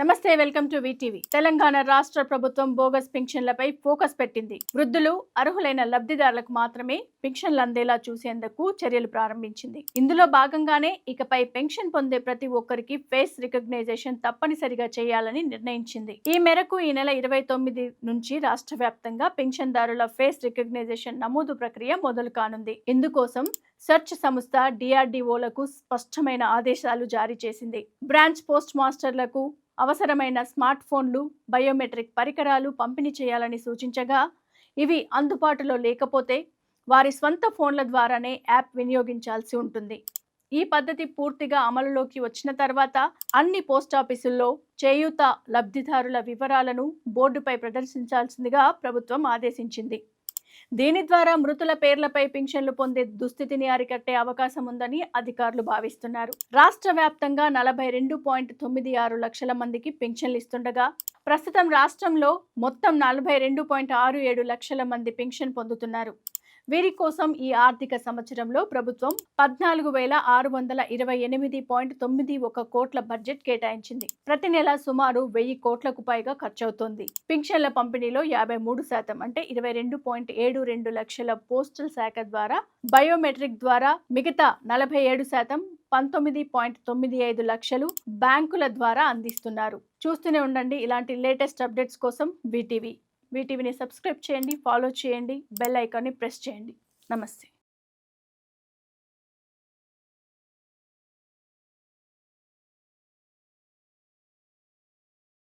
నమస్తే welcome to VTV Telangana రాష్ట్ర ప్రభుత్వం బోగస్ పింఛన్లపై ఫోకస్ పెట్టింది. వృద్ధులు అర్హులైన లబ్ధిదారులకు మాత్రమే పెన్షన్లు అందేలా చూసేందుకు చర్యలు ప్రారంభించింది. ఇందులో భాగంగానే ఇకపై పెన్షన్ పొందే ప్రతి ఒక్కరికి ఫేస్ రికగ్నైజేషన్ తప్పనిసరిగా చేయాలని నిర్ణయించింది. ఈ మేరకు ఈ నెల ఇరవై తొమ్మిది నుంచి రాష్ట్ర వ్యాప్తంగా పెన్షన్దారుల ఫేస్ రికగ్నైజేషన్ నమోదు ప్రక్రియ మొదలు కానుంది. ఇందుకోసం సెర్చ్ సంస్థ డిఆర్డిఓలకు స్పష్టమైన ఆదేశాలు జారీ చేసింది. బ్రాంచ్ పోస్ట్ మాస్టర్లకు అవసరమైన స్మార్ట్ ఫోన్లు బయోమెట్రిక్ పరికరాలు పంపిణీ చేయాలని సూచించగా ఇవి అందుబాటులో లేకపోతే వారి స్వంత ఫోన్ల ద్వారానే యాప్ వినియోగించాల్సి ఉంటుంది. ఈ పద్ధతి పూర్తిగా అమలులోకి వచ్చిన తర్వాత అన్ని పోస్టాఫీసుల్లో చేయూత లబ్ధిదారుల వివరాలను బోర్డుపై ప్రదర్శించాల్సిందిగా ప్రభుత్వం ఆదేశించింది. దీని ద్వారా మృతుల పేర్లపై పింఛన్లు పొందే దుస్థితిని అరికట్టే అవకాశం ఉందని అధికారులు భావిస్తున్నారు. రాష్ట్ర వ్యాప్తంగా నలభై రెండు పాయింట్ తొమ్మిది ఆరు లక్షల మందికి పింఛన్లు ఇస్తుండగా ప్రస్తుతం రాష్ట్రంలో మొత్తం నలభై రెండు పాయింట్ ఆరు ఏడు లక్షల మంది పింఛన్ పొందుతున్నారు. వీరి కోసం ఈ ఆర్థిక సంవత్సరంలో ప్రభుత్వం పద్నాలుగు వేల ఆరు వందల ఇరవై ఎనిమిది పాయింట్ తొమ్మిది ఒక కోట్ల బడ్జెట్ కేటాయించింది. ప్రతి నెల సుమారు వెయ్యి కోట్లకు పైగా ఖర్చవుతోంది. పింఛన్ల పంపిణీలో యాభై మూడు శాతం అంటే ఇరవై రెండు పాయింట్ ఏడు రెండు లక్షల పోస్టల్ శాఖ ద్వారా బయోమెట్రిక్ ద్వారా మిగతా నలభై ఏడు శాతం పంతొమ్మిది పాయింట్ తొమ్మిది ఐదు లక్షలు బ్యాంకుల ద్వారా అందిస్తున్నారు. చూస్తూనే ఉండండి ఇలాంటి లేటెస్ట్ అప్డేట్స్ కోసం వీటీవీ వీటీవీని సబ్స్క్రైబ్ చేయండి ఫాలో చేయండి బెల్ ఐకాన్ని ప్రెస్ చేయండి. నమస్తే.